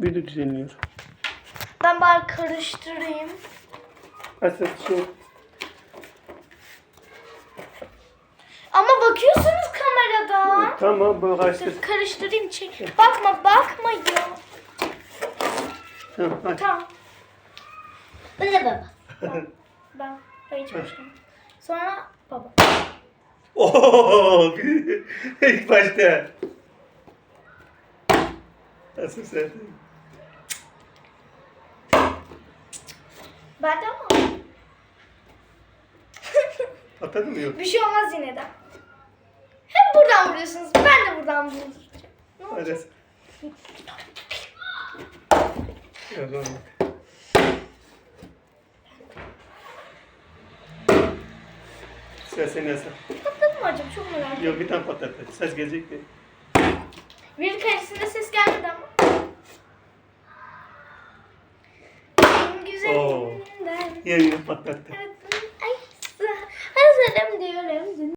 Video düzenliyor. Ben bari karıştırayım. Asıl şu. Ama bakıyorsunuz kameradan. Tamam bu kaçtır. Dur karıştırayım çek. Bakma bakma ya. Tamam hadi. Tamam. Ne baba? Ben ben. Sonra baba. Oo, ilk başta. Nasıl sen? Ben de ama. Atladın mı yok? Bir şey olmaz yine de. Hep buradan vuruyorsunuz. Ben de buradan vuracağım. Ne olacak? Hadi. Yok olmadı. Sıra senin Hasan. Patladı mı acaba? Çok merak ediyorum. Yok bir tane patlattı. Ses gelecek mi? Yun yung patat. Ay, sa, ano sa dam diyorum?